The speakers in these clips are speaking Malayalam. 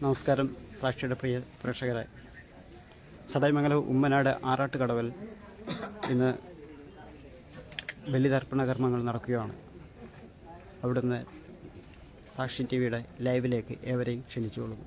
നമസ്കാരം സാക്ഷിയുടെ പ്രിയ പ്രേക്ഷകരെ. ചടയമംഗലം ഉമ്മനാട് ആറാട്ടുകടവിൽ ഇന്ന് ബലിതർപ്പണ കർമ്മങ്ങൾ നടക്കുകയാണ്. അവിടുന്ന് സാക്ഷി ടി വിയുടെ ലൈവിലേക്ക് ഏവരെയും ക്ഷണിച്ചുകൊള്ളുന്നു.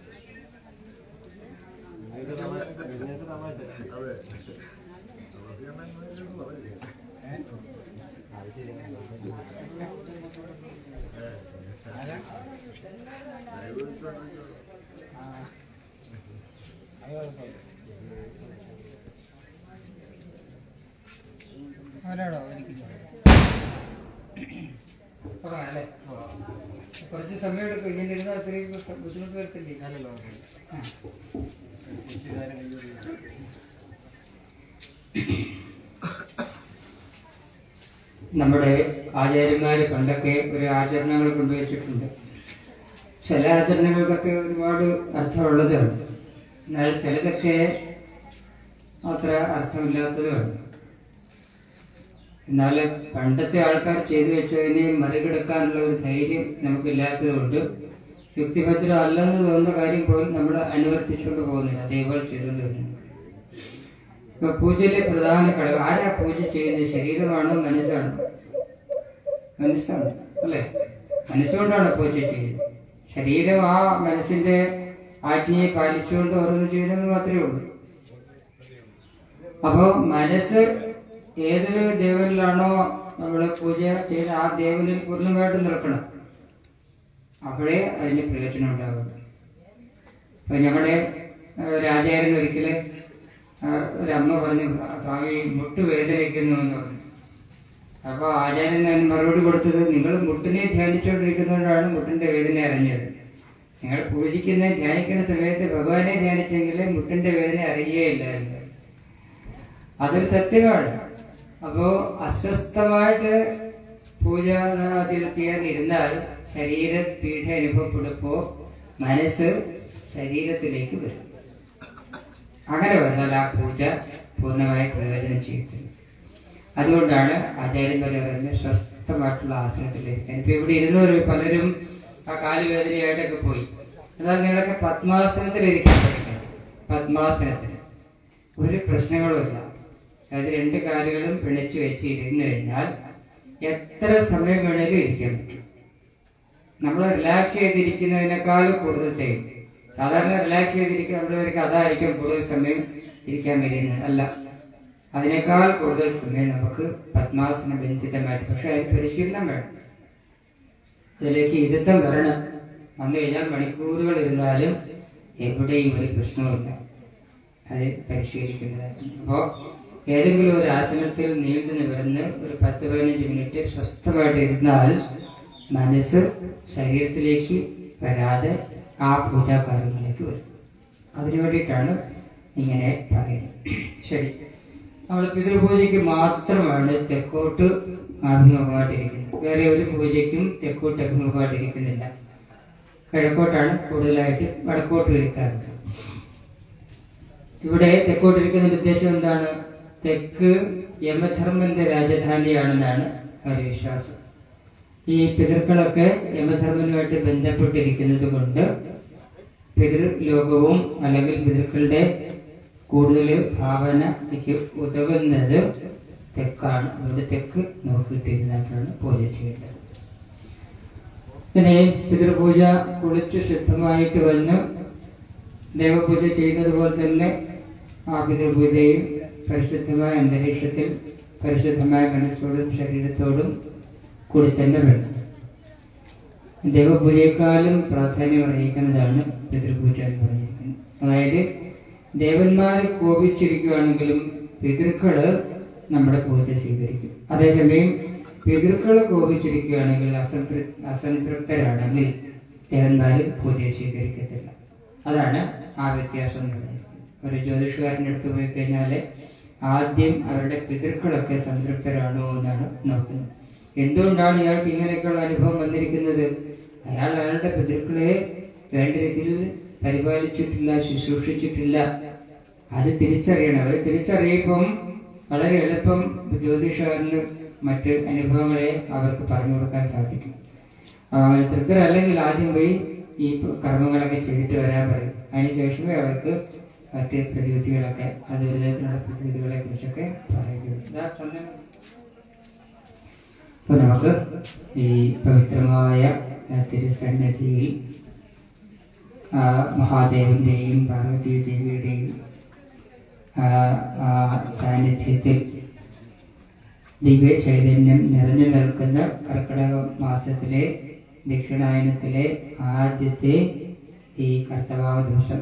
അത് കുഴപ്പമില്ല. അവരാണോ ഇരിക്കുന്നത് അല്ലേ? കുറച്ച് സമയം എടുക്കും. ഇങ്ങനെ ഇരുന്നാൽ അത്രയും ബുദ്ധിമുട്ട് വരത്തില്ലേ. നമ്മുടെ ആചാര്യന്മാർ പണ്ടൊക്കെ ഒരു ആചരണങ്ങൾ കൊണ്ടുവച്ചിട്ടുണ്ട്. ചില ആചരണങ്ങൾക്കൊക്കെ ഒരുപാട് അർത്ഥമുള്ളതാണ് എന്നാൽ ചിലതൊക്കെ അത്ര അർത്ഥമില്ലാത്തതുമാണ്. എന്നാൽ പണ്ടത്തെ ആൾക്കാർ ചെയ്തു വെച്ചതിനെ മറികടക്കാനുള്ള ഒരു ധൈര്യം നമുക്കില്ലാത്തതുകൊണ്ട് യുക്തിഭദ്രം അല്ലെന്ന് തോന്നുന്ന കാര്യം പോലും നമ്മൾ അനുവർത്തിച്ചുകൊണ്ട് പോകുന്നില്ല. ദൈവം ചെയ്തുകൊണ്ട് വരുന്നു. ഇപ്പൊ പൂജയിലെ പ്രധാന ഘടകം ആരാ പൂജ ചെയ്യുന്നത്? ശരീരമാണോ മനസ്സാണോ? മനസ്സാണ് അല്ലേ? മനസ്സുകൊണ്ടാണ് പൂജ ചെയ്യുന്നത്. ശരീരം ആ മനസ്സിന്റെ ആജ്ഞയെ പാലിച്ചുകൊണ്ട് ഓരോന്ന് ചെയ്യുന്നത് മാത്രമേ ഉള്ളൂ. അപ്പോ മനസ്സ് ഏതൊരു ദേവനിലാണോ നമ്മൾ പൂജ ചെയ്ത് ആ ദേവനിൽ പൂർണമായിട്ട് നിൽക്കണം. അപ്പോഴേ അതിന് പ്രയോജനം ഉണ്ടാവുള്ളൂ അപ്പൊ ഞങ്ങളുടെ രാജാരൻ ഒരു ഒരിക്കൽ ഒരമ്മ പറഞ്ഞു സ്വാമി മുട്ട് വേദനിക്കുന്നു എന്ന് പറഞ്ഞു. അപ്പൊ ആചാര്യൻ ഞാൻ മറുപടി കൊടുത്തത് നിങ്ങൾ മുട്ടിനെ ധ്യാനിച്ചുകൊണ്ടിരിക്കുന്നതുകൊണ്ടാണ് മുട്ടിന്റെ വേദന അറിഞ്ഞത്. നിങ്ങൾ പൂജിക്കുന്ന ധ്യാനിക്കുന്ന സമയത്ത് ഭഗവാനെ ധ്യാനിച്ചെങ്കിൽ മുട്ടിന്റെ വേദന അറിയുകയില്ലായിരുന്നു. അതൊരു സത്യമാണ്. അപ്പോ അസ്വസ്ഥമായിട്ട് പൂജ അതിൽ ചെയ്യാൻ ഇരുന്നാൽ ശരീര പീഠ അനുഭവപ്പെടുമ്പോ മനസ്സ് ശരീരത്തിലേക്ക് വരും. അങ്ങനെ വന്നാൽ ആ പൂജ പൂർണമായി പ്രയോജനം ചെയ്യത്തില്ല. അതുകൊണ്ടാണ് ആചാര്യന്മാർ പറയുന്നത് സ്വസ്ഥമായിട്ടുള്ള ആസനത്തിലേക്ക്. ഇപ്പൊ ഇവിടെ ഇരുന്നവർ പലരും ആ കാലുവേദനയായിട്ടൊക്കെ പോയി. എന്നാൽ നിങ്ങളൊക്കെ പത്മാസനത്തിൽ ഇരിക്കാൻ പത്മാസനത്തിൽ ഒരു പ്രശ്നങ്ങളുമില്ല അതായത് രണ്ട് കാലുകളും പിണച്ചു വെച്ച് ഇരുന്നു കഴിഞ്ഞാൽ എത്ര സമയം വേണേലും ഇരിക്കാൻ പറ്റും നമ്മൾ റിലാക്സ് ചെയ്തിരിക്കുന്നതിനേക്കാൾ കൂടുതൽ ടൈം സാധാരണ റിലാക്സ് ചെയ്തിരിക്കുന്ന നമ്മളവർക്ക് അതായിരിക്കും കൂടുതൽ സമയം ഇരിക്കാൻ കഴിയുന്നത്. അല്ല അതിനേക്കാൾ കൂടുതൽ സമയം നമുക്ക് പത്മാസന ബന്ധിതമായിട്ട് പക്ഷെ അതിന് പരിശീലനം വേണം. അതിലേക്ക് ഇരുത്തം വരണം. വന്നു കഴിഞ്ഞാൽ മണിക്കൂറുകൾ ഇരുന്നാലും എവിടെയും ഒരു പ്രശ്നമില്ല അത് പരിശീലിക്കുന്നതായിരുന്നു അപ്പോ ഏതെങ്കിലും ഒരു ആസനത്തിൽ നീണ്ടു നിവർന്ന് ഒരു പത്ത് പതിനഞ്ച് മിനിറ്റ് സ്വസ്ഥമായിട്ട് ഇരുന്നാൽ മനസ്സ് ശരീരത്തിലേക്ക് വരാതെ ആ പൂജാകാര്യങ്ങളിലേക്ക് വരും. അതിനു വേണ്ടിയിട്ടാണ് ഇങ്ങനെ പറയുന്നത്. ശരി. നമ്മൾ പിതൃപൂജയ്ക്ക് മാത്രമാണ് തെക്കോട്ട് അഭിമുഖമായിട്ടിരിക്കുന്നത്. വേറെ ഒരു പൂജയ്ക്കും തെക്കോട്ട് അഭിമുഖമായിട്ടിരിക്കുന്നില്ല. കിഴക്കോട്ടാണ് കൂടുതലായിട്ട് വടക്കോട്ട് ഇരിക്കാറുണ്ട് ഇവിടെ തെക്കോട്ടിരിക്കുന്നതിന്റെ ഉദ്ദേശം എന്താണ്? തെക്ക് യമധർമ്മന്റെ രാജധാനിയാണെന്നാണ് ഒരു വിശ്വാസം ഈ പിതൃക്കളൊക്കെ യമധർമ്മനുമായിട്ട് ബന്ധപ്പെട്ടിരിക്കുന്നത് കൊണ്ട് പിതൃലോകവും അല്ലെങ്കിൽ പിതൃക്കളുടെ കൂടുതൽ ഭാവനയ്ക്ക് ഉതകുന്നത് തെക്കാണ്. അതുകൊണ്ട് തെക്ക് നോക്കിയിട്ടിരുന്നിട്ടാണ് പൂജ ചെയ്യേണ്ടത്. പിന്നെ പിതൃപൂജ കുളിച്ച് ശുദ്ധമായിട്ട് വന്ന് ദേവപൂജ ചെയ്യുന്നത് പോലെ തന്നെ ആ പിതൃപൂജയും പരിശുദ്ധമായ അന്തരീക്ഷത്തിൽ പരിശുദ്ധമായ മനസ്സോടും ശരീരത്തോടും കൂടി തന്നെ വേണം ദേവപൂജയെക്കാളും പ്രാധാന്യം അറിയിക്കുന്നതാണ് പിതൃപൂജ എന്ന് പറഞ്ഞിരിക്കുന്നത് അതായത് ദേവന്മാരെ കോപിച്ചിരിക്കുകയാണെങ്കിലും പിതൃക്കൾ നമ്മുടെ പൂജ സ്വീകരിക്കും. അതേസമയം പിതൃക്കൾ കോപിച്ചിരിക്കുകയാണെങ്കിൽ അസംതൃ അസംതൃപ്തരാണെങ്കിൽ ദേവന്മാര് പൂജ സ്വീകരിക്കത്തില്ല. അതാണ് ആ വ്യത്യാസം എന്ന് പറയുന്നത്. ഒരു ജ്യോതിഷുകാരന്റെ അടുത്ത് പോയി കഴിഞ്ഞാൽ ആദ്യം അവരുടെ പിതൃക്കളൊക്കെ സംതൃപ്തരാണോ എന്നാണ് നോക്കുന്നത്. എന്തുകൊണ്ടാണ് ഇയാൾക്ക് ഇങ്ങനെയൊക്കെയുള്ള അനുഭവം വന്നിരിക്കുന്നത്? അയാൾ അയാളുടെ പിതൃക്കളെ വേണ്ട രീതിയിൽ പരിപാലിച്ചിട്ടില്ല ശുശ്രൂഷിച്ചിട്ടില്ല. അത് തിരിച്ചറിയണം. അത് തിരിച്ചറിയിപ്പം വളരെ എളുപ്പം ജ്യോതിഷകാരന് മറ്റ് അനുഭവങ്ങളെ അവർക്ക് പറഞ്ഞു കൊടുക്കാൻ സാധിക്കും. തൃപ്തരല്ലെങ്കിൽ ആദ്യം പോയി ഈ കർമ്മങ്ങളൊക്കെ ചെയ്തിട്ട് വരാൻ പറയും. അതിനുശേഷമേ അവർക്ക് മറ്റ് പ്രതിവിധികളൊക്കെ അത് ഒരു തരത്തിലുള്ള പ്രതിവിധികളെ കുറിച്ചൊക്കെ പറയുകയുള്ളൂ ഇപ്പൊ നമുക്ക് ഈ പവിത്രമായ തിരുസന്നതിയിൽ മഹാദേവന്റെയും പാർവതി ദേവിയുടെയും സാന്നിധ്യത്തിൽ ദിവ്യ ചൈതന്യം നിറഞ്ഞു നിൽക്കുന്ന കർക്കിടക മാസത്തിലെ ദക്ഷിണായനത്തിലെ ആദ്യത്തെ ഈ കർത്തവാവ ദിവസം.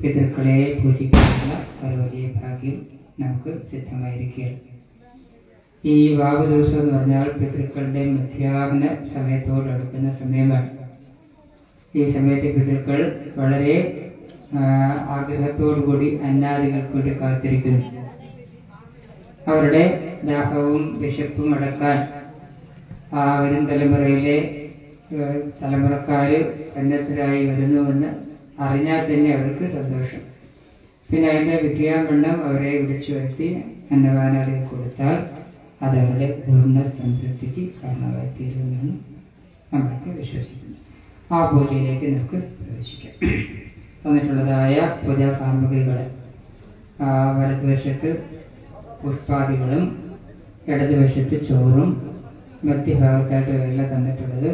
പിതൃക്കളെ പൂജിക്കാനുള്ള ഒരു വലിയ ഭാഗ്യം നമുക്ക് സിദ്ധമായിരിക്കുകയാണ്. ഈ വാവ് ദിവസം എന്ന് പറഞ്ഞാൽ പിതൃക്കളുടെ മധ്യാഹ്ന സമയത്തോട് അടുക്കുന്ന സമയമാണ്. ഈ സമയത്ത് പിതൃക്കൾ വളരെ ആഗ്രഹത്തോടുകൂടി ആഗ്രഹത്തോടു കൂടി അന്നാദികൾക്ക് വേണ്ടി കാത്തിരിക്കുന്നു. അവരുടെ ദാഹവും വിശപ്പും അടക്കാൻ ആ വരും തലമുറയിലെ തലമുറക്കാര് സന്നദ്ധരായി വരുന്നുവെന്ന് അറിഞ്ഞാൽ തന്നെ അവർക്ക് സന്തോഷം. പിന്നെ അതിന്റെ വിദ്യാവണ്ണം അവരെ വിളിച്ചു വരുത്തി അന്നപാനാദികൾ കൊടുത്താൽ അത് അവരുടെ പൂർണ സംതൃപ്തിക്ക് കാരണമായി തീരുമെന്നാണ് നമ്മളൊക്കെ വിശ്വസിക്കുന്നു. ആ പൂജയിലേക്ക് നമുക്ക് പ്രവേശിക്കാം. തന്നിട്ടുള്ളതായ പൂജാ സാമഗ്രികൾ വലതുവശത്ത് പുഷ്പാദികളും ഇടതുവശത്ത് ചോറും മധ്യഭാഗത്തായിട്ട് വെള്ള തന്നിട്ടുള്ളത്.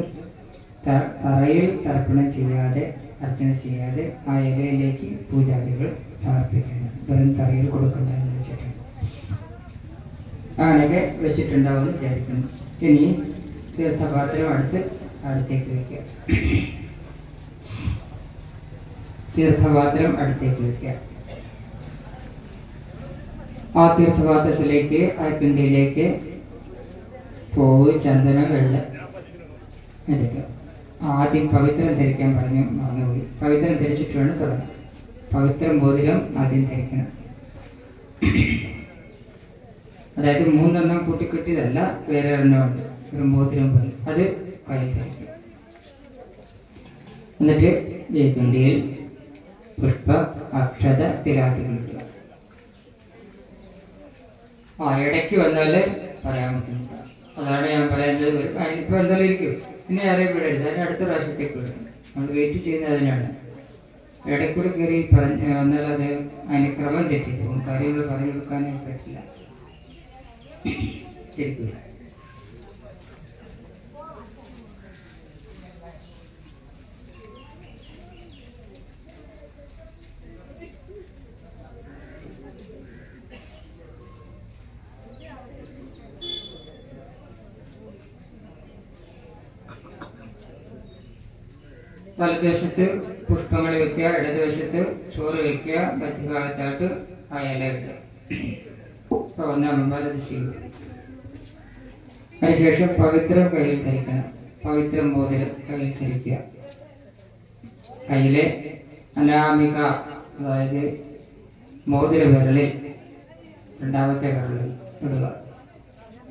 തറയിൽ തർപ്പണം ചെയ്യാതെ അർച്ചന ചെയ്യാതെ ആ ഇലയിലേക്ക് പൂജാദികൾ സമർപ്പിക്കുന്നത് വെറും തറയിൽ കൊടുക്കണ്ട എന്ന് വെച്ചിട്ടുണ്ട് അങ്ങനെയൊക്കെ വെച്ചിട്ടുണ്ടാവുമെന്ന് വിചാരിക്കുന്നു. ഇനി തീർത്ഥപാത്രം അടുത്ത് അടുത്തേക്ക് വയ്ക്കുക. തീർത്ഥപാത്രം അടുത്തേക്ക് വയ്ക്കുക. ആ തീർത്ഥപാത്രത്തിലേക്ക് ആ കിണ്ടിയിലേക്ക് പൂവ് ചന്ദനം വെള്ളം എടുക്കുക. ആദ്യം പവിത്രം ധരിക്കാൻ പറഞ്ഞു. മറന്നുപോയി പവിത്രം ധരിച്ചിട്ട് വേണം തുടങ്ങാൻ പവിത്രം മോതിരം ആദ്യം ധരിക്കണം. അതായത് മൂന്നെണ്ണം കൂട്ടിക്കെട്ടിയതല്ല വേറെ എണ്ണമുണ്ട് ഒരു മോതിരം പോലെ. അത് കയ്യിൽ ധരിക്കണം. എന്നിട്ട് ഈ കിണ്ടിയിൽ പുഷ്പ അക്ഷത തിരാതി ഇടുക. ആ ഇടയ്ക്ക് വന്നാൽ പറയാൻ പറ്റുന്നുണ്ട് അതാണ് ഞാൻ പറയുന്നത്. ഇപ്പൊ എന്തായാലും ഇരിക്കും. പിന്നെ ആരെയും വിടരുത് അതിന് അടുത്ത പ്രാവശ്യത്തേക്ക് വിടും നമ്മൾ വെയിറ്റ് ചെയ്യുന്നത് അതിനാണ് ഇടയ്ക്കൂടെ കയറി പറഞ്ഞ് വന്നാൽ അത് അതിന് ക്രമം തെറ്റിപ്പോകും. കാര്യങ്ങൾ പറഞ്ഞു കൊടുക്കാനായി പറ്റില്ല. ശരിക്കും വലതുവശത്ത് പുഷ്പങ്ങൾ വെക്കുക ഇടതുവശത്ത് ചോറ് വെക്കുക മധ്യഭാഗത്തായിട്ട് ആ ഇല ഇടുക. അപ്പൊ ഒന്നാം വലത് ചെയ്യും. അതിനുശേഷം പവിത്രം കയ്യിൽ ധരിക്കണം. പവിത്രം മോതിരം കയ്യിൽ ധരിക്കുക. കയ്യിലെ അനാമിക അതായത് മോതിര വിരളിൽ രണ്ടാമത്തെ വിരളിൽ ഇടുക.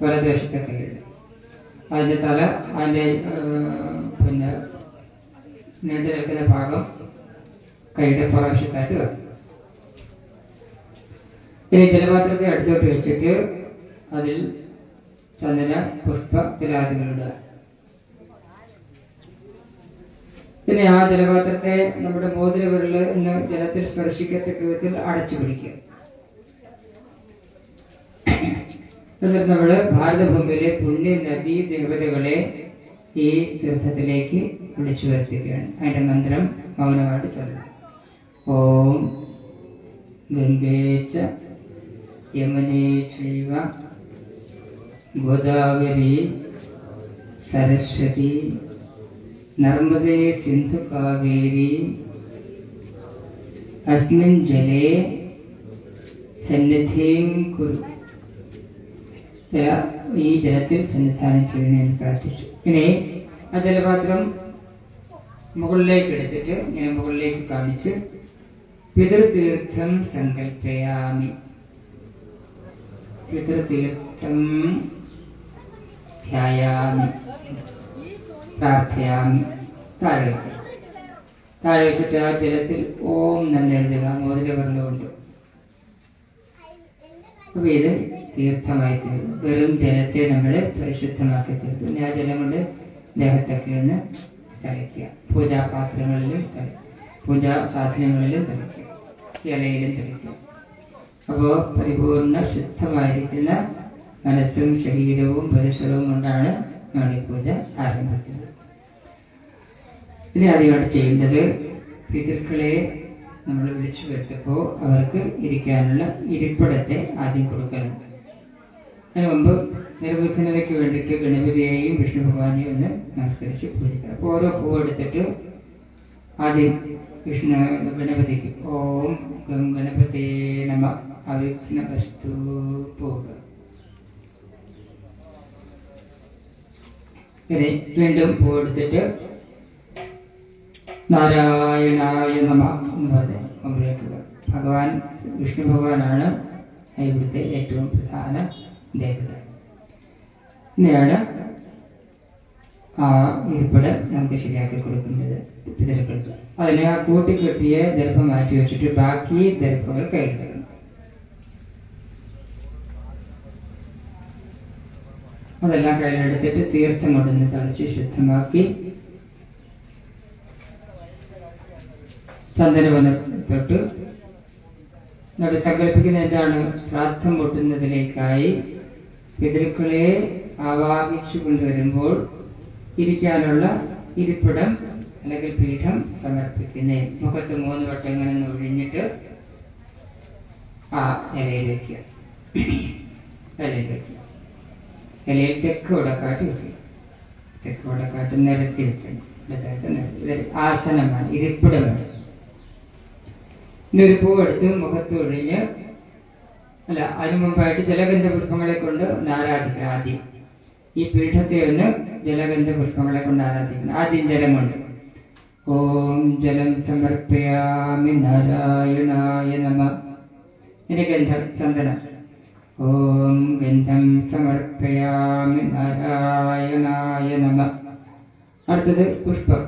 വലതുവശത്തെ കയ്യിൽ അതിന്റെ തല അതിന്റെ പിന്നെ നീണ്ടു നിൽക്കുന്ന ഭാഗം കൈയുടെ പ്രാവശ്യത്തായിട്ട് വെക്കും ഇനി ജലപാത്രത്തെ അടുത്തോട്ട് വെച്ചിട്ട് അതിൽ ചന്ദന പുഷ്പ തിലാദികളുടെ പിന്നെ ആ ജലപാത്രത്തെ നമ്മുടെ മോതിര വിരൽ എന്ന് ജലത്തിൽ സ്പർശിക്കത്തക്ക വിധത്തിൽ അടച്ചു പിടിക്കുക. എന്നിട്ട് നമ്മൾ ഭാരതഭൂമിയിലെ പുണ്യ നദീ ദേവതകളെ ഈ തീർത്ഥത്തിലേക്ക് വിളിച്ചു വരുത്തുകയാണ്. അതിന്റെ മന്ത്രം മൗനമായിട്ട് ചൊല്ലാം. ഓം ഗംഗേച്ച യമുനേ ചൈവ ഗോദാവരി സരസ്വതി നർമ്മദേ സിന്ധു കാവേരി അസ്മിൻ ജലേ സന്നിധിം കുരു. ഈ ജലത്തിൽ സന്നിധാനം ചെയ്യണമെന്ന് പ്രാർത്ഥിച്ചു. ഇനി ആ ജലപാത്രം മുകളിലേക്ക് എടുത്തിട്ട് ഇങ്ങനെ മുകളിലേക്ക് കാണിച്ച് പിതൃതീർത്ഥം സങ്കല്പയാമി. പിതൃതീർത്ഥം ധ്യായാമി. പ്രാർത്ഥയാമി. താഴെ വയ്ക്കുക താഴെ വെച്ചിട്ട് ആ ജലത്തിൽ ഓം തന്നെ എഴുതുക. മോതിര വെള്ളമുണ്ട് അപ്പൊ ഇത് തീർത്ഥമായി തീർന്നു. വെറും ജലത്തെ നമ്മൾ പരിശുദ്ധമാക്കി തീർത്തു. ആ ജലം കൊണ്ട് ദേഹത്തൊക്കെ ഒന്ന് തളിക്കുക പൂജാപാത്രങ്ങളിലും തളിക്കുക പൂജാ സാധനങ്ങളിലും തളിക്കുക ഇലയിലും തളിക്കുക അപ്പോൾ പരിപൂർണ ശുദ്ധമായിരിക്കുന്ന മനസ്സും ശരീരവും പരിസരവും കൊണ്ടാണ് നമ്മൾ ഈ പൂജ ആരംഭിക്കുന്നത്. ഇനി ആദ്യമായിട്ട് ചെയ്യേണ്ടത് പിതൃക്കളെ നമ്മൾ വിളിച്ചു വരുത്തപ്പോൾ അവർക്ക് ഇരിക്കാനുള്ള ഇരിപ്പിടത്തെ ആദ്യം കൊടുക്കണം. അതിന് മുമ്പ് നിർവിഘ്നതയ്ക്ക് വേണ്ടിയിട്ട് ഗണപതിയെയും വിഷ്ണു ഭഗവാനെയും ഒന്ന് നമസ്കരിച്ച് പൂജിക്കണം. അപ്പോൾ ഓരോ പൂവ് എടുത്തിട്ട് ആദ്യം വിഷ്ണു ഗണപതിക്ക് ഓം ഗം ഗണപതേ നമ അവിഘ്നവസ്തു പൂവ് ഇനി വീണ്ടും പൂ എടുത്തിട്ട് നാരായണായ നമ എന്ന് പറഞ്ഞ് ഭഗവാൻ വിഷ്ണു ഭഗവാനാണ് ഇവിടുത്തെ ഏറ്റവും പ്രധാന ദേവത ഇങ്ങനെയാണ് ആ ഇരിപ്പിടം നമുക്ക് ശരിയാക്കി കൊടുക്കുന്നത് പിതൃക്കൾക്ക് അതിനെ ആ കൂട്ടിക്കെട്ടിയ ദർഭം മാറ്റി വെച്ചിട്ട് ബാക്കി ദർഭങ്ങൾ കയ്യിലെടുക്കണം അതെല്ലാം കയ്യിലെടുത്തിട്ട് തീർത്ഥം കൊണ്ടുവന്ന് തളിച്ച് ശുദ്ധമാക്കി ചന്ദനവനം തൊട്ട് സങ്കല്പിക്കുന്ന എന്താണ് ശ്രാദ്ധം പൊട്ടുന്നതിലേക്കായി പിതൃക്കളെ ആവാഹിച്ചു കൊണ്ടുവരുമ്പോൾ ഇരിക്കാനുള്ള ഇരിപ്പിടം അല്ലെങ്കിൽ പീഠം സമർപ്പിക്കുന്നേ. മുഖത്ത് മൂന്ന് വട്ടം ഇങ്ങനെ ഒഴിഞ്ഞിട്ട് ആ ഇലയിൽ വെക്കുക. ഇലയിൽ വെക്കുക. ഇലയിൽ തെക്ക് വടക്കാട്ട് വെക്കുക. തെക്ക് വടക്കാട്ട് നിരത്തി വെക്കണം. ആസനമാണ് ഇരിപ്പിടമാണ്. ഇനി ഒരു പൂവെടുത്ത് മുഖത്ത് ഒഴിഞ്ഞ് അല്ല അതിനു മുമ്പായിട്ട് ജലഗന്ധ പുഷ്പങ്ങളെ കൊണ്ട് ആരാധിക്കണം ആദ്യം. ഈ പീഠത്തെ ഒന്ന് ജലഗന്ധ പുഷ്പങ്ങളെ കൊണ്ട് ആരാധിക്കണം. ആദ്യം ജലമുണ്ട്. ഓം ജലം സമർപ്പയാമി നാരായണായ നമ. ഇനി ഗന്ധം ചന്ദനം. ഓം ഗന്ധം സമർപ്പയാമി നാരായണായ നമ. അടുത്തത് പുഷ്പം.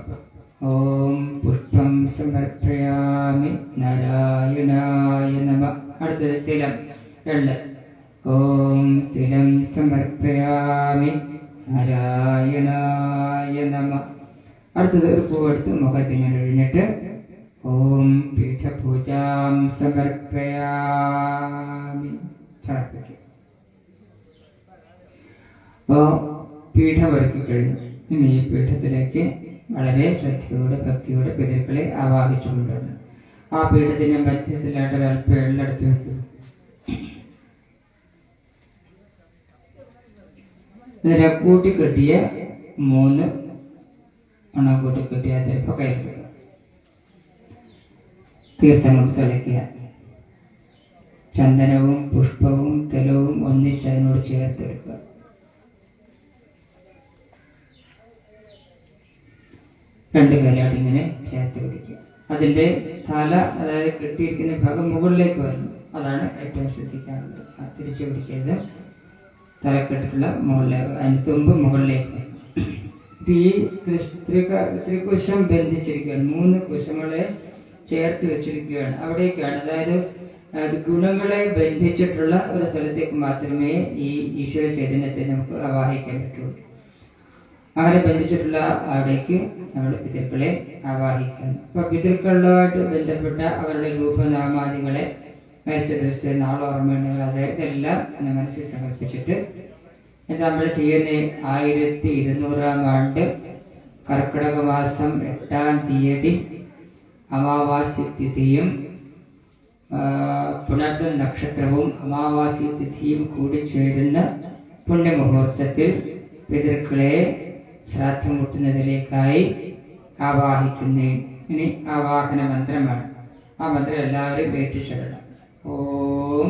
ഓം പുഷ്പം സമർപ്പയാമി നാരായണായ നമ. അടുത്തത് തിലം. എള്ള് ഓം തിലം സമർപ്പയാമി. നാരായണായ നമ. അടുത്തത് ഒരു പൂവെടുത്ത് മുഖത്തിങ്ങനെ ഒഴിഞ്ഞിട്ട് ഓം പീഠപൂജാം സമർപ്പയാമി. സമർപ്പിക്കും ഓ പീഠമൊരുക്കി കഴിഞ്ഞു. ഇനി ഈ പീഠത്തിലേക്ക് വളരെ ശ്രദ്ധയോടെ ഭക്തിയോടെ പിതൃക്കളെ ആവാഹിച്ചുകൊണ്ടാണ് ആ പീഠത്തിന്റെ മധ്യത്തിലായിട്ട് ഒരല്പം എള്ളെടുത്ത് വെക്കും കെട്ടിയ കൂട്ടിക്കെട്ടിയ മൂന്ന് അണ കൂട്ടിക്കെട്ടിയ അതിലിപ്പോ കയ്യിൽ തീർത്ഥം കൊണ്ട് തെളിക്കുക ചന്ദനവും പുഷ്പവും തലവും ഒന്നിച്ച് അതിനോട് ചേർത്തെടുക്കുക. രണ്ട് കൈലായിട്ട് ഇങ്ങനെ ചേർത്ത് പിടിക്കുക. അതിന്റെ തല അതായത് കെട്ടിയിരിക്കുന്ന ഭാഗം മുകളിലേക്ക് വരുന്നു. അതാണ് ഏറ്റവും ശ്രദ്ധിക്കാനുള്ളത്. ആ, തിരിച്ചു പിടിക്കരുത്. തലക്കെട്ടിട്ടുള്ള മുകളിലേക്ക് അതിന് തുമ്പ് മുകളിലേക്ക്. ഈ ത്രികുശം ബന്ധിച്ചിരിക്കുകയാണ്. മൂന്ന് കുശങ്ങളെ ചേർത്ത് വെച്ചിരിക്കുകയാണ്. അവിടേക്കാണ്. അതായത് അത് ഗുണങ്ങളെ ബന്ധിച്ചിട്ടുള്ള ഒരു സ്ഥലത്തേക്ക് മാത്രമേ ഈ ഈശ്വര ചൈതന്യത്തെ നമുക്ക് ആവാഹിക്കാൻ പറ്റുള്ളൂ അങ്ങനെ ബന്ധിച്ചിട്ടുള്ള അവിടേക്ക് നമ്മൾ പിതൃക്കളെ ആവാഹിക്കുന്നു അപ്പൊ പിതൃക്കളുമായിട്ട് ബന്ധപ്പെട്ട അവരുടെ രൂപനാമാദികളെ മരിച്ച ദിവസത്തെ നാളെ ഓർമ്മയുണ്ടെങ്കിൽ അത് ഇതെല്ലാം മനസ്സിൽ സമർപ്പിച്ചിട്ട് നമ്മൾ ചെയ്യുന്ന? ആയിരത്തി ഇരുന്നൂറാം ആണ്ട് കർക്കിടക മാസം എട്ടാം തീയതി അമാവാസി തിഥിയും പുണർത്ത നക്ഷത്രവും അമാവാസി തിഥിയും കൂടിച്ചേരുന്ന പുണ്യമുഹൂർത്തത്തിൽ പിതൃക്കളെ ശ്രാദ്ധം മുട്ടുന്നതിലേക്കായി ആവാഹിക്കുന്ന. ഇനി ആവാഹന മന്ത്രമാണ്. ആ മന്ത്രം എല്ലാവരും ഏറ്റുചൊല്ലണം. ഓം ओम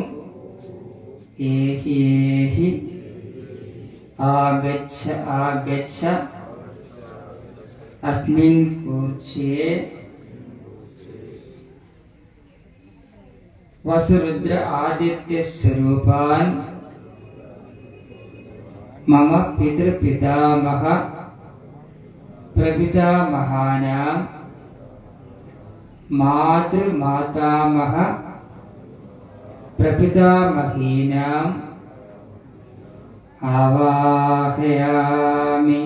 एहि एहि आगच्छ आगच्छ। अस्मिन् कूर्चे वसुरुद्र आदित्य स्वरूपान् मम पितृपितामह प्रपितामहानां मातृमातामह പ്രപിതാമഹീനാം ആവാഹയാമി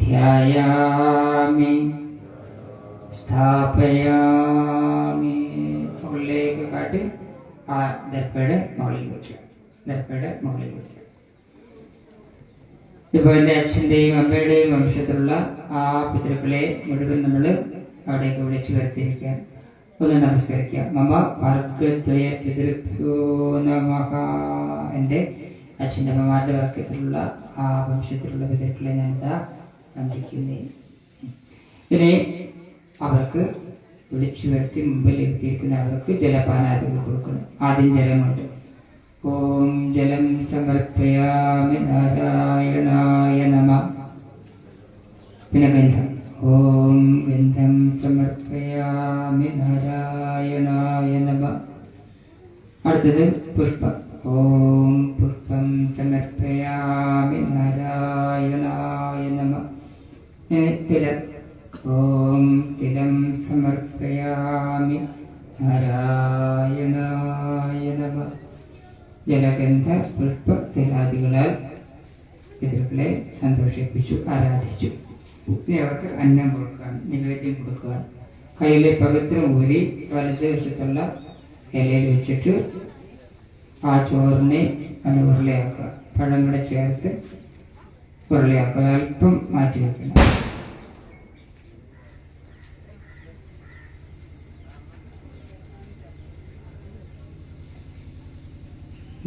ധ്യായാമി സ്ഥാപയാമി ഉള്ളിലേക്ക് കാട്ടി ആ ദപ്പയുടെ മുകളിൽ വയ്ക്കുക ദപ്പയുടെ മുകളിൽ വയ്ക്കുക ഇപ്പോൾ എന്റെ അച്ഛന്റെയും അമ്മയുടെയും വംശത്തിലുള്ള ആ പിതൃക്കളെ മുഴുവൻ നമ്മൾ അവിടേക്ക് വിളിച്ചു വരുത്തിയിരിക്കാം ഒന്ന് നമസ്കരിക്കുക മമ വർഗദ്വയ പിതൃഭ്യോ നമഹ എന്റെ അച്ഛന്റെ അമ്മമാരുടെ വർഗത്തിലുള്ള ആ വംശത്തിലുള്ള പിതൃക്കളെ ഞാൻ ഇതാ വന്ദിക്കുന്നേ ഇനി അവർക്ക് വിളിച്ചു വരുത്തി മുമ്പിൽ ഇരുത്തിയിരിക്കുന്ന അവർക്ക് ജലപാനാദികൾ കൊടുക്കണം. ആദ്യം ജലമുണ്ട് ഓം ജലം സമർപ്പയാമി നാരായണായ നമ. പിന്നെ ഗന്ധം. ഓം ഗന്ധം സമർപ്പയാമി നാരായണായ നമ അടുത്തത് പുഷ്പം. ഓം പുഷ്പം സമർപ്പയാമി നാരായണായ നമ. തിലം. ഓം തിലം സമർപ്പയാമി നാരായണായ നമ. ജലഗന്ധ പുഷ്പ തിലാദികളാൽ പിതൃക്കളെ സന്തോഷിപ്പിച്ചു ആരാധിച്ചു. ഇനി അവർക്ക് അന്നം കൊടുക്കുക നിവേദ്യം കൊടുക്കുക കയ്യിലെ പവിത്രം ഊരി വലത് വശത്തുള്ള ഇലയിൽ വെച്ചിട്ട് ആ ചോറിനെ അത് ഉരുളയാക്കുക. പഴം കൂടെ ചേർത്ത് ഉരുളയാക്കുക. അല്പം മാറ്റി വെക്കണം.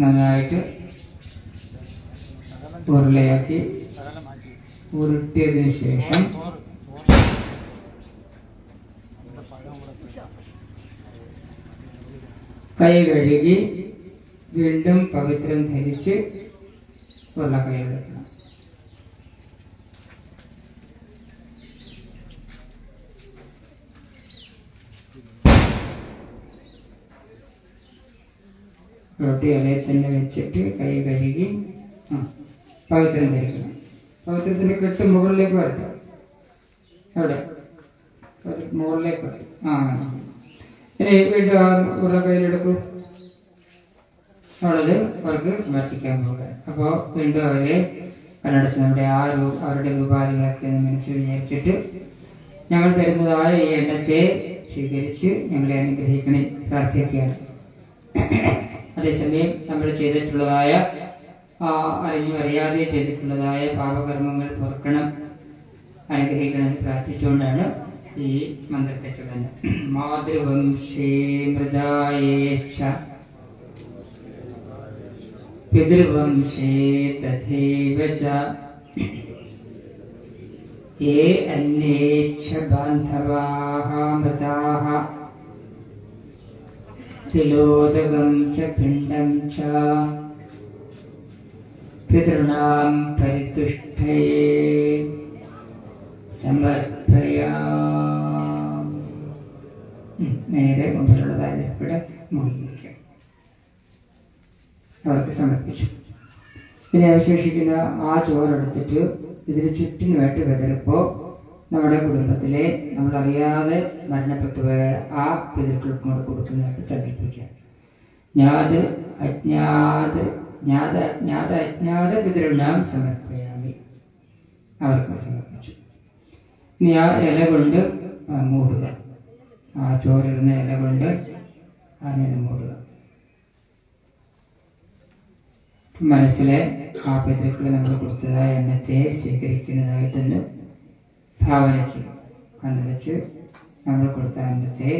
നന്നായിട്ട് ഉരുളയാക്കി ഉരുട്ടിയതിന് ശേഷം കൈ കഴുകി വീണ്ടും പവിത്രം ധരിച്ച് ഉരുള കൈയെടുക്കണം റൊട്ടി ഇലയിൽ തന്നെ വെച്ചിട്ട് കൈ കഴുകി പവിത്രം ധരിക്കണം. പവിത്രത്തിന്റെ കെട്ട് മുകളിലേക്ക് വരട്ടെ. എവിടെ മുകളിലേക്ക് വരട്ടെ. ആ. ഇനി വീണ്ടും ആ ഉരുള കയ്യിലെടുക്കൂ. അവളത് അവർക്ക് സമർപ്പിക്കാൻ പോകുക അപ്പോൾ വീണ്ടും അവരെ കണ്ണടച്ച് നമ്മുടെ ആ രൂപ അവരുടെ രൂപാദികളൊക്കെ ഒന്ന് മനസ്സിൽ വിചാരിച്ചിട്ട് ഞങ്ങൾ തരുന്നതായ ഈ എണ്ണത്തെ സ്വീകരിച്ച് ഞങ്ങളെ അനുഗ്രഹിക്കണേ പ്രാർത്ഥിക്കുകയാണ്. അതേസമയം നമ്മൾ ചെയ്തിട്ടുള്ളതായ അറിഞ്ഞും അറിയാതെ ചെയ്തിട്ടുള്ളതായ പാപകർമ്മങ്ങൾ പൊറുക്കണം അനുഗ്രഹിക്കണം എന്ന് പ്രാർത്ഥിച്ചുകൊണ്ടാണ് ഈ മന്ത്രത്തെ ചൊല്ലുന്നത് മാതൃവംശേ മൃദായേശ്ച പിതൃവംശേ തഥൈവ ച ये अन्ये च बान्धवाः मृताः तिलोदकं च पिण्डं च पितॄणां परितुष्टये സമർപ്പയാം നേരെ മുമ്പിലുള്ളതായ ഇവിടെ മുകളിലേക്ക് അവർക്ക് സമർപ്പിച്ചു ഇനി അവശേഷിക്കുന്ന ആ ചോറെടുത്തിട്ട് ഇതിന് ചുറ്റിനുമായിട്ട് വിതറിപ്പോ നമ്മുടെ കുടുംബത്തിലെ നമ്മളറിയാതെ മരണപ്പെട്ടു പോയ ആ പിതൃക്കൾക്ക് കൂടെ കൊടുക്കുന്നതായിട്ട് സങ്കല്പിക്കാം ജ്ഞാത അജ്ഞാത ജ്ഞാത ജ്ഞാത അജ്ഞാത പിതൃണാം സമർപ്പയാമി. അവർക്ക് സമർപ്പിച്ചു. ഇനി ആ ഇല കൊണ്ട് മൂടുക. ആ ചോറിടുന്ന ഇല കൊണ്ട് അതിനെ മൂടുക. മനസ്സിലെ ആ പിതൃക്കൾ നമ്മൾ കൊടുത്തതായ എണ്ണത്തെ സ്വീകരിക്കുന്നതായിട്ടൊന്ന് ഭാവന ചെയ്യും കണ്ണടച്ച് നമ്മൾ കൊടുത്ത അന്നത്തെ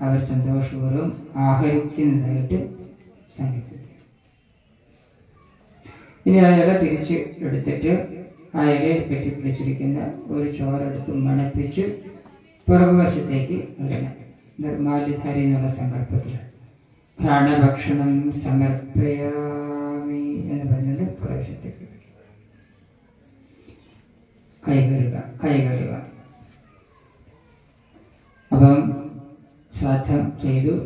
അവർ സന്തോഷപൂർവം ആഹരിക്കുന്നതായിട്ട് ഇനി അയാളെ തിരിച്ച് എടുത്തിട്ട് ആ കെട്ടിപ്പിടിച്ചിരിക്കുന്ന ഒരു ചോറെടുത്ത് മണപ്പിച്ച് പുറകുവശത്തേക്ക് ഇടണം. നിർമാല്യധാരി എന്നുള്ള സങ്കല്പത്തിൽ പ്രാണഭക്ഷണം സമർപ്പയാമി എന്ന് പറഞ്ഞത് പുറവശത്തേക്ക് കൈ കഴുകുക കൈ കഴുകുക അപ്പം ശ്രാദ്ധം ചെയ്തു.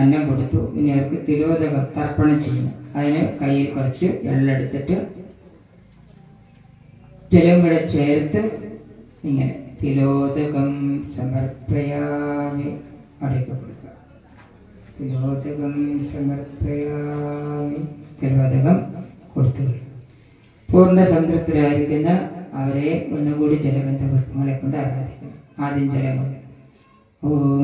അന്നം കൊടുത്തു. ഇനി അവർക്ക് തിരോധകം തർപ്പണം ചെയ്യണം അതിന് കയ്യിൽ കുറച്ച് എള്ളെടുത്തിട്ട് ജലം കൂടെ ചേർത്ത് ഇങ്ങനെ തിലോദകം സമർപ്പയാമി അടയ്ക്ക് കൊടുക്കുക. തിലോദകം സമർപ്പയാമി തിലോദകം കൊടുത്തു പൂർണ സംതൃപ്തരായിരിക്കുന്ന അവരെ ഒന്നുകൂടി ജലഗന്ധ പുഷ്പങ്ങളെ കൊണ്ട് ആരാധിക്കണം. ആദ്യം ജലം ഓം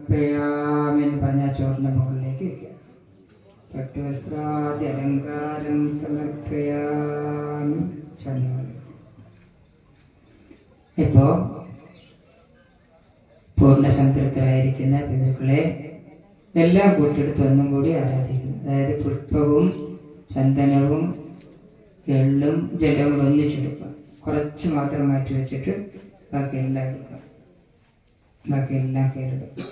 സമർപ്പയാമെന്ന് പറഞ്ഞ ചോറിന്റെ മുകളിലേക്ക് വയ്ക്കുക പട്ടുവസ്ത്രാദി അലങ്കാരം സമർപ്പയാമി ഇപ്പോ പൂർണ സംതൃപ്തരായിരിക്കുന്ന പിതൃക്കളെ എല്ലാം കൂട്ടിയെടുത്ത് ഒന്നും കൂടി ആരാധിക്കുന്നു. അതായത് പുഷ്പവും ചന്ദനവും എള്ളും ജലവും ഒന്നിച്ചെടുക്കുക. കുറച്ച് മാത്രം മാറ്റി വെച്ചിട്ട് ബാക്കി എല്ലാം ബാക്കി എല്ലാം കയ്യിലെടുക്കുക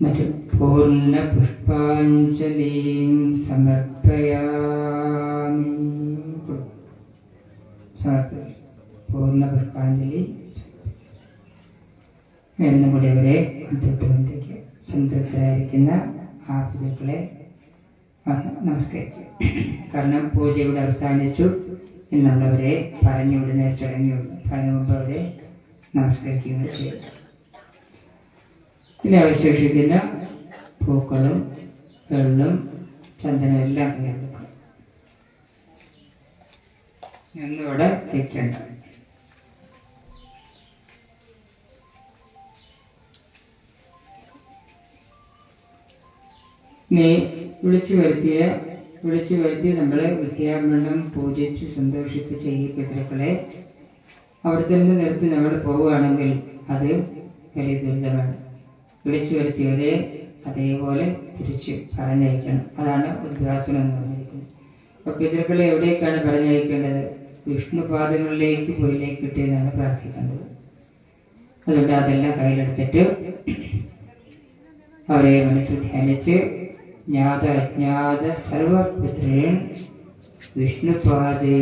മറ്റു എന്നിട്ട് പൂർണ പുഷ്പാഞ്ജലിയും സമർപ്പയാമി. സമർപ്പിക്കുക പൂർണ പുഷ്പാഞ്ജലി. എന്നും കൂടി അവരെ തൊട്ടുബന്ധിക്ക് സംതൃപ്തരായിരിക്കുന്ന ആ പിതാക്കളെ നമസ്കരിക്കുക കാരണം പൂജ ഇവിടെ അവസാനിച്ചു. എന്നുള്ളവരെ പറഞ്ഞു വിടുന്ന ഒരു ചടങ്ങുണ്ട് അവരെ നമസ്കരിക്കുകയും ചെയ്യും പിന്നെ അവശേഷിക്കുന്ന പൂക്കളും എള്ളും ചന്ദനം എല്ലാം കയ്യിലെടുക്കുക എന്നിവിടെ വയ്ക്കേണ്ട നീ വിളിച്ചു വരുത്തിയ വിളിച്ചു വരുത്തി നമ്മളെ വിദ്യാമണ്ണം പൂജിച്ച് സന്തോഷിപ്പിച്ച ഈ പിതൃക്കളെ. അവിടെ നിർത്തി നമ്മൾ പോവുകയാണെങ്കിൽ അത് വലിയ ദുരിതമാണ്. വിളിച്ചു വരുത്തിയവരെ അതേപോലെ തിരിച്ച് പറഞ്ഞയക്കണം. അതാണ് ഉദ്വാസനം എന്ന് പറഞ്ഞിരിക്കുന്നത്. അപ്പൊ പിതൃക്കളെ എവിടേക്കാണ് പറഞ്ഞയക്കേണ്ടത്? വിഷ്ണുപാദങ്ങളിലേക്ക് പോയിലേക്ക് കിട്ടിയെന്നാണ് പ്രാർത്ഥിക്കേണ്ടത്. അതുകൊണ്ട് അതെല്ലാം കയ്യിലെടുത്തിട്ട് അവരെ മനസ്സ് ധ്യാനിച്ച് ജ്ഞാത അജ്ഞാത സർവപിതൃൻ വിഷ്ണുപാദേ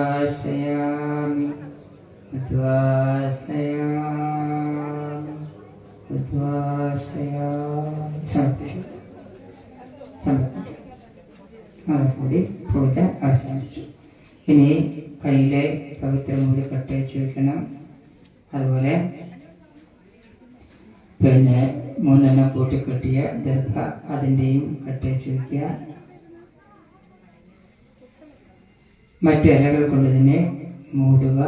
ഉദ്വാസയാമി ഉദ്വാസയാമി ഉദ്വാസയാമി സമർപ്പിച്ചു സമർപ്പിച്ചു അതോടുകൂടി പൂജ അവസാനിച്ചു ഇനി കയ്യിലെ പവിത്രമൂടി കട്ടയച്ച് വെക്കണം അതുപോലെ പിന്നെ മൂന്നെണ്ണം കൂട്ടിക്കെട്ടിയ ദർഭ അതിന്റെയും കട്ടയച്ച് വയ്ക്കുക മറ്റ് ഇലകൾ കൊണ്ട് തന്നെ മൂടുക.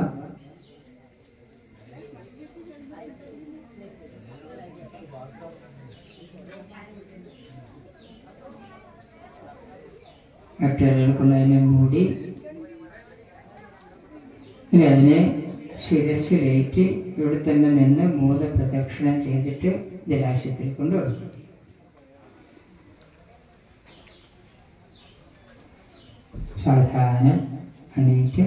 മറ്റ് ഇലകൾ കൊണ്ട് തന്നെ മൂടി. ഇനി അതിനെ ശിരസിലേറ്റ് ഇവിടെ തന്നെ നിന്ന് മൂന്ന് പ്രദക്ഷിണം ചെയ്തിട്ട് ജലാശയത്തിൽ കൊണ്ടുവരും സാധാരണ അണീറ്റ്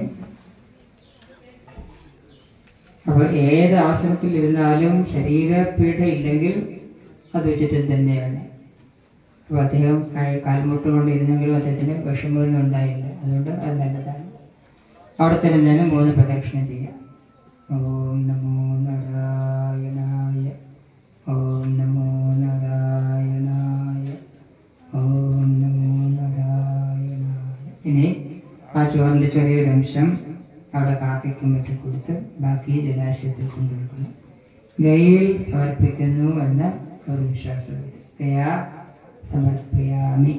അപ്പോൾ ഏത് ആസനത്തിൽ ഇരുന്നാലും ശരീരപീഠ ഇല്ലെങ്കിൽ അത് ഉചിതം തന്നെയാണ്. അപ്പൊ അദ്ദേഹം കാൽമുട്ട് കൊണ്ട് ഇരുന്നെങ്കിലും അദ്ദേഹത്തിന് വിഷമമൊന്നും ഉണ്ടായില്ല. അതുകൊണ്ട് അത് നല്ലതാണ്. അവിടെ തന്നെ മൂന്ന് പ്രദക്ഷിണം ചെയ്യാം. ഓം നമോ നാരായണായ ഓം നമോ നാരായണായ ഓം നമോ നാരായണായ. ഇനി ആ ചോറിന്റെ ചെറിയൊരു അംശം അവിടെ കാക്കയ്ക്കും മറ്റും കൊടുത്ത് ബാക്കി ജലാശയത്തിൽ കൊണ്ടുവയ്ക്കുന്നു. ഗയിൽ സമർപ്പിക്കുന്നു എന്ന ഒരു വിശ്വാസം. ഗയാ സമർപ്പയാമി.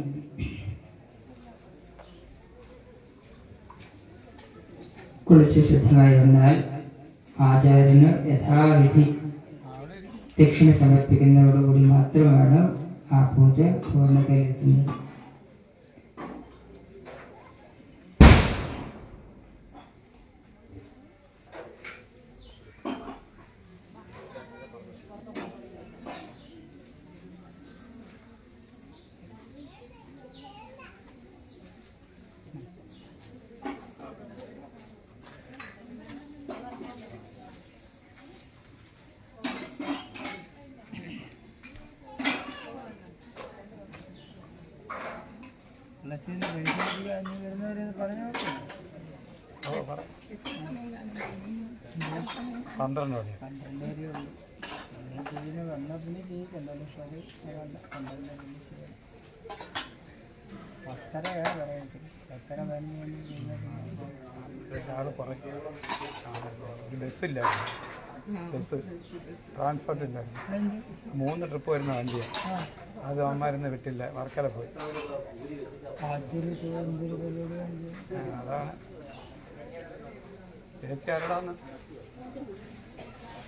കുളിച്ച് ശുദ്ധമായി വന്നാൽ ആചാര്യന് യഥാവിധി ദക്ഷിണ സമർപ്പിക്കുന്നതോടുകൂടി മാത്രമാണ് ആ പൂജ പൂർണതയിലെത്തുന്നത് ലക്ഷ്യത്തിന് പൈസ കൊടുക്കുക എന്ന് വരുന്നവര് പറഞ്ഞു പന്ത്രണ്ട് മണി പന്ത്രണ്ട് വരെ ഉള്ളൂ പിന്നെ ചെയ്യുന്ന വന്നാൽ പിന്നെ ചെയ്യിക്കണ്ട പക്ഷെ അത് വേണ്ട പന്ത്രണ്ട് മണി ചെയ്യണം പത്തരയാണ് പറയുന്നത് പത്തര പതിനഞ്ച് മണി ചെയ്യുന്നത് ആൾ ബസ്സില്ലായിരുന്നു ബസ് ട്രാൻസ്പോർട്ട് ഇല്ലായിരുന്നു മൂന്ന് ട്രിപ്പ് വരുന്ന വണ്ടിയാണ് അത് അവന്മാരൊന്നും വിട്ടില്ല. വർക്കല പോയി. അതാണ്. ചേച്ചി ആരോടാന്ന്?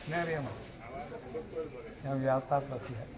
എന്നെ അറിയാമോ? ഞാൻ വ്യാസാപ്രസിയ ആ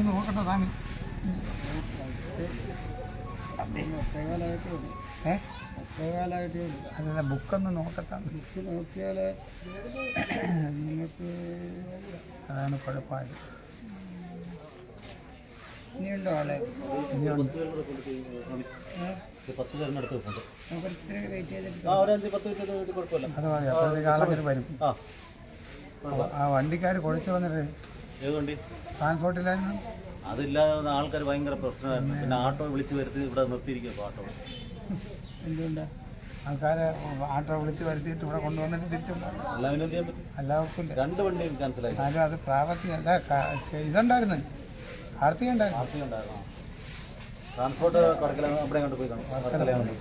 ബുക്കൊന്ന് നോക്കട്ടെ താമി ബുക്കൊന്ന് നോക്കട്ടെ ബുക്ക് നോക്കിയാൽ നിങ്ങൾക്ക് അതാണ് കുഴപ്പമായത്. ഇനിയുണ്ടോ ആളെ? പത്ത് അത് മതി അപ്പോഴത്തേക്ക് വരും. ആ. ആ വണ്ടിക്കാർ കുഴച്ച് വന്നിട്ട് ഏത് വണ്ടി? ട്രാൻസ്പോർട്ടിലായിരുന്നു അതില്ലാതെ ആൾക്കാർ ഭയങ്കര പ്രശ്നമായിരുന്നു. പിന്നെ ആട്ടോ വിളിച്ചു വരുത്തി ഇവിടെ നിർത്തിയിരിക്കും ആട്ടോ. എന്തുകൊണ്ടാ? ആൾക്കാരെ ആട്ടോ വിളിച്ച് വരുത്തിയിട്ട് ഇവിടെ കൊണ്ടുവന്നിട്ട് തിരിച്ചു എല്ലാവർക്കും രണ്ട് വണ്ടിയും ക്യാൻസലായി എന്നാലും അത് പ്രാവർത്തികമല്ല അല്ല ഇതുണ്ടായിരുന്നു. ആർത്തി ഉണ്ടായിരുന്നു ആർത്തി ഉണ്ടായിരുന്നു ട്രാൻസ്പോർട്ട് കടക്കല അവിടെ കണ്ട് പോയി. കാണും കടക്കലയാണ്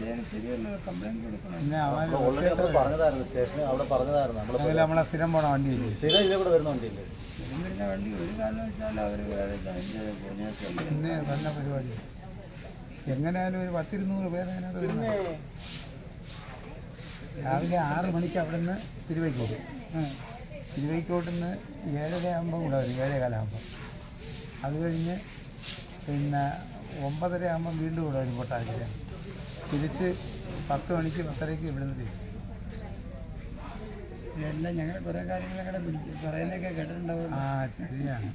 പിന്നെ അവൻ ഓൾറെഡി നമ്മൾ പറഞ്ഞതായിരുന്നു സ്റ്റേഷനിൽ അവിടെ പറഞ്ഞതായിരുന്നു. നമ്മളെ സ്ഥിരം പോണ വണ്ടിയില്ലേ? സ്ഥിരം ഇതിലെ കൂടെ വരുന്ന വണ്ടിയില്ലേ? വണ്ടി ഒരു കാരണവശാലും അവർ പിന്നെ നല്ല പരിപാടി. എങ്ങനെയായാലും ഒരു പത്തിരുന്നൂറ് പേര് അതിനകത്ത് വരുന്നത്. രാവിലെ ആറ് മണിക്ക് അവിടെ നിന്ന് തിരുവൈക്കോട്ട്. തിരുവൈക്കോട്ട് നിന്ന് ഏഴര ആകുമ്പോൾ കൂടെ വരും ഏഴേ കാലാകുമ്പോൾ അത് കഴിഞ്ഞ് പിന്നെ ഒമ്പതര ആകുമ്പോൾ വീണ്ടും കൂടെ വരും കൊട്ടാരക്കര തിരിച്ച് പത്ത് മണിക്ക് പത്തരയ്ക്ക് ഇവിടുന്ന് തിരിച്ചു ഇതെല്ലാം ഞങ്ങൾ കുറേ കാര്യങ്ങൾ ഞങ്ങളുടെ പറയുന്നൊക്കെ കേട്ടിട്ടുണ്ടാവും ആ ശരിയാണ്.